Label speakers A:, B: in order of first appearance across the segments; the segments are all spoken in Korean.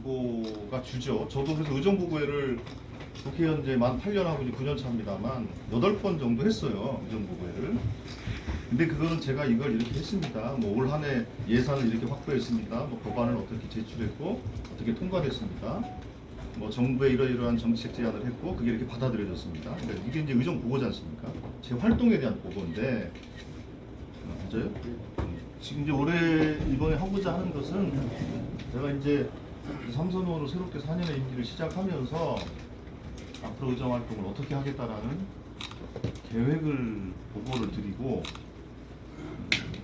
A: 보고가 주죠. 저도 그래서 의정부고회를 국회의원 이제 만 8년하고 이제 9년 차입니다만 8번 정도 했어요. 의정부고회를. 근데 그거는 제가 이걸 이렇게 했습니다. 뭐 올 한 해 예산을 이렇게 확보했습니다. 뭐 법안을 어떻게 제출했고 어떻게 통과됐습니다. 뭐 정부에 이러이러한 정책 제안을 했고 그게 이렇게 받아들여졌습니다. 그러니까 이게 이제 의정 보고지 않습니까? 제 활동에 대한 보고인데 어, 맞아요? 지금 이제 올해 이번에 하고자 하는 것은 제가 이제 삼선 의원으로 새롭게 4년의 임기를 시작하면서 앞으로 의정 활동을 어떻게 하겠다라는 계획을 보고를 드리고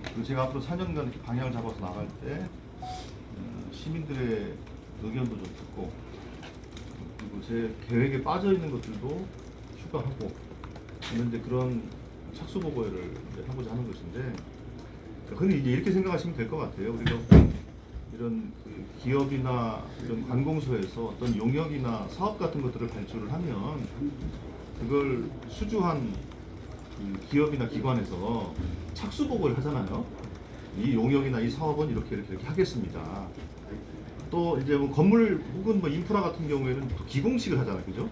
A: 그리고 제가 앞으로 4년간 이렇게 방향을 잡아서 나갈 때 어, 시민들의 의견도 좀 듣고 그리고 제 계획에 빠져 있는 것들도 추가하고 이제 그런 착수 보고회를 하고자 하는 것인데 근데 이제 이렇게 생각하시면 될 것 같아요. 우리가 이런 그 기업이나 이런 관공서에서 어떤 용역이나 사업 같은 것들을 발주를 하면 그걸 수주한 그 기업이나 기관에서 착수 보고를 하잖아요. 이 용역이나 이 사업은 이렇게 이렇게 이렇게 하겠습니다. 또 이제 뭐 건물 혹은 뭐 인프라 같은 경우에는 또 기공식을 하잖아요, 그죠?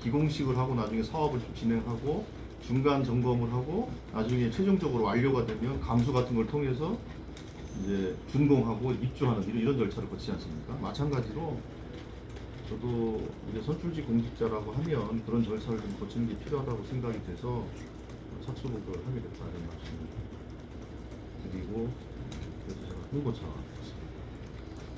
A: 기공식을 하고 나중에 사업을 좀 진행하고 중간 점검을 하고 나중에 최종적으로 완료가 되면 감수 같은 걸 통해서 이제 준공하고 입주하는 이런, 이런 절차를 거치지 않습니까? 마찬가지로 저도 이제 선출직 공직자라고 하면 그런 절차를 좀 거치는 게 필요하다고 생각이 돼서 착수복을 하게 됐다 이런 말씀을 드리고 그래서 제가 홍보차